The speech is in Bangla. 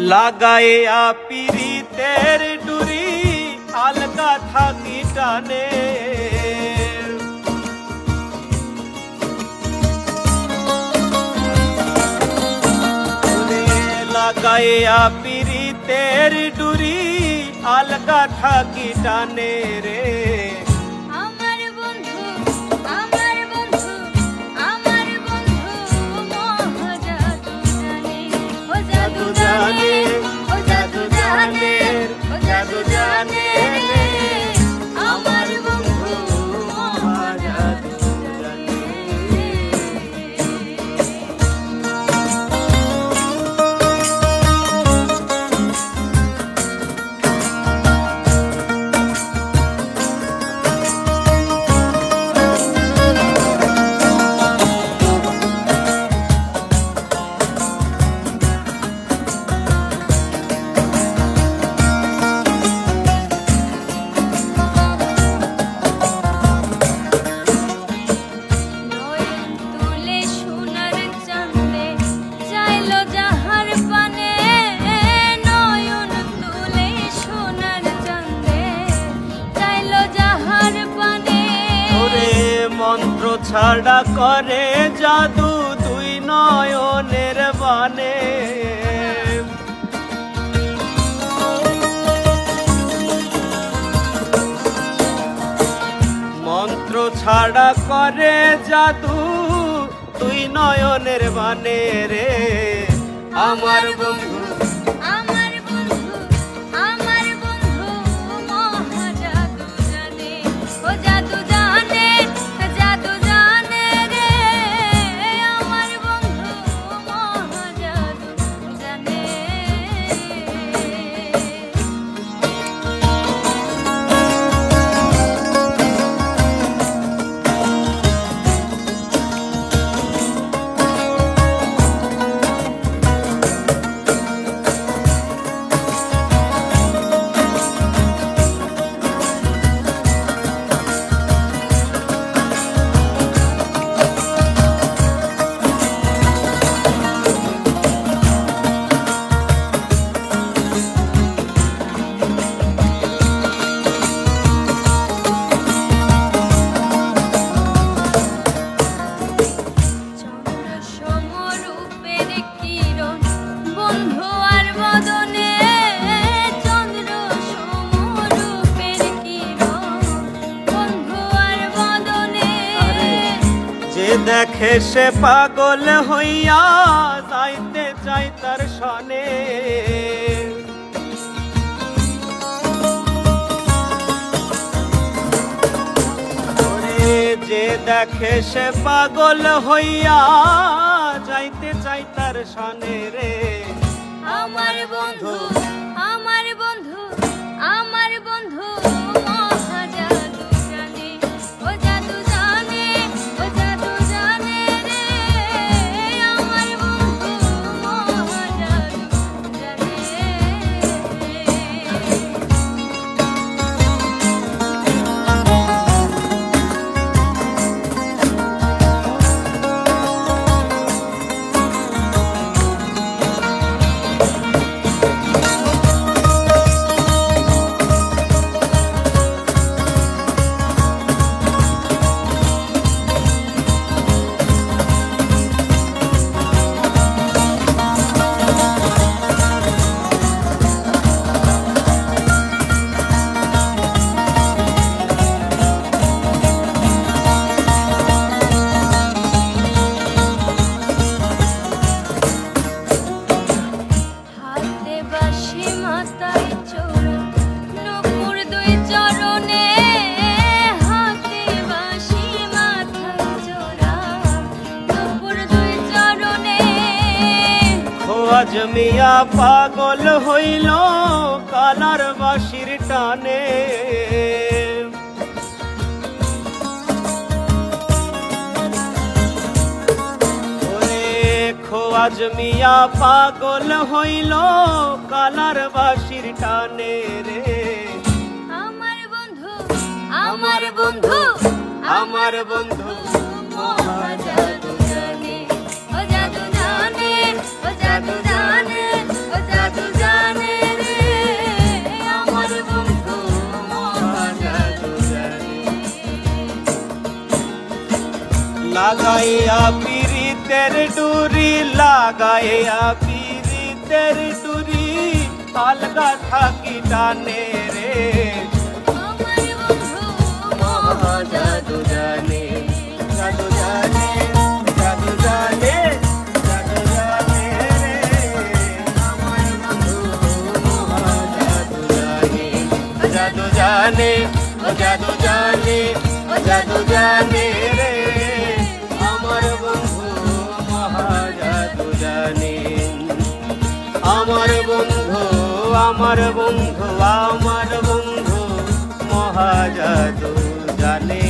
लागाए आपीरी तेर डुरी अलका था कीटाने। लागाए आपीरी तेर डुरी अलका था कीटाने रे। ছাড়া করে জাদু দুই নয়নের বানে। মন্ত্র ছাড়া করে জাদু তুই নয়নের বানে রে। আমার বন্ধু দেখে সে পাগল হইয়া যাইতে চাই তার সনে। যে দেখে সে পাগল হইয়া যাইতে চাই তার সনে রে। আমার বন্ধু খোয়াজ মিয়া পাগল হইল কালার বাসির টানে। খোয়াজ মিয়া পাগল হইল কালার বাসির টানে রে। আমার বন্ধু আমার বন্ধু আমার বন্ধু। লাগাইয়া পিরিতের ডুরি লাগাইয়া পিরিতের ডুরি আলগা থাকি টানে রে আমার বন্ধু মহাজাদু জানে জাদু জানে জাদু জানে জাদু জানে রে আমার বন্ধু মহাজাদু জানে জাদু জানে ও জাদু জানে ও আমার বন্ধু আমার বন্ধু আমার বন্ধু মহাজাদু জানে